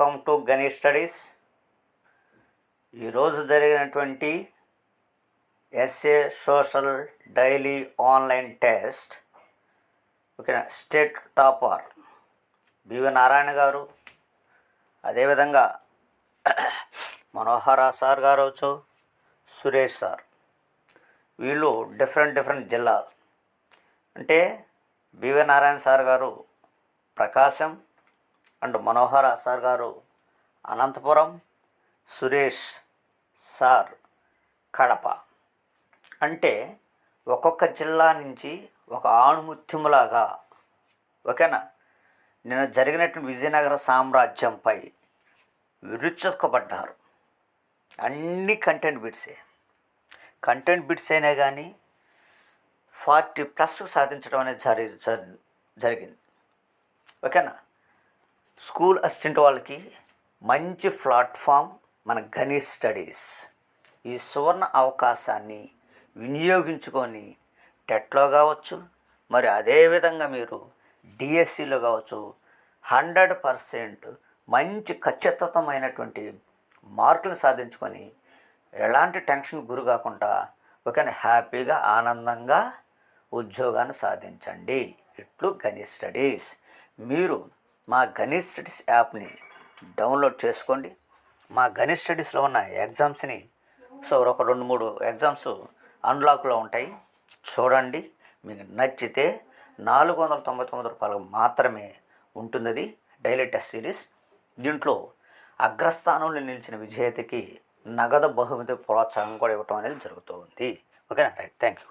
Welcome to Ganesh studies. ఈరోజు జరిగినటువంటి SA social daily online test. ఓకేనా? స్టేట్ టాపర్ బివి నారాయణ గారు. అదేవిధంగా మనోహర సార్ గారు వచ్చు సురేష్ సార్. వీళ్ళు డిఫరెంట్ డిఫరెంట్ జిల్లా అంటే బివి నారాయణ సార్ గారు ప్రకాశం అండ్ మనోహర సార్ గారు అనంతపురం సురేష్ సార్ కడప. అంటే ఒక్కొక్క జిల్లా నుంచి ఒక ఆణుముత్యములాగా ఓకేనా? నిన్న జరిగినటువంటి విజయనగర సామ్రాజ్యంపై విరుచుకుపడ్డారు. అన్ని కంటెంట్ బిట్సే కంటెంట్ బిట్స్ అయినా కానీ ఫార్టీ ప్లస్ సాధించడం అనేది జరి జరి- జరిగింది. ఓకేనా? స్కూల్ అసిస్టెంట్ వాళ్ళకి మంచి ప్లాట్ఫామ్ మన గణేష్ స్టడీస్. ఈ సువర్ణ అవకాశాన్ని వినియోగించుకొని టెట్లో కావచ్చు మరి అదేవిధంగా మీరు డిఎస్సిలో కావచ్చు హండ్రెడ్ పర్సెంట్ మంచి ఖచ్చితమైనటువంటి మార్కులు సాధించుకొని ఎలాంటి టెన్షన్ గురి కాకుండా ఒక హ్యాపీగా ఆనందంగా ఉద్యోగాన్ని సాధించండి. ఇట్లు గణేష్ స్టడీస్. మీరు మా గణేష్ స్టడీస్ యాప్ని డౌన్లోడ్ చేసుకోండి. మా గణేష్ స్టడీస్లో ఉన్న ఎగ్జామ్స్ని సో ఒక రెండు మూడు ఎగ్జామ్స్ అన్లాక్లో ఉంటాయి. చూడండి మీకు నచ్చితే నాలుగు వందల తొంభై తొమ్మిది రూపాయలకు మాత్రమే ఉంటుంది డైలీ టెస్ట్ సిరీస్. దీంట్లో అగ్రస్థానంలో నిలిచిన విజేతకి నగదు బహుమతి ప్రోత్సాహం కూడా ఇవ్వటం అనేది జరుగుతూ ఉంది ఓకేనా? రైట్. Thank you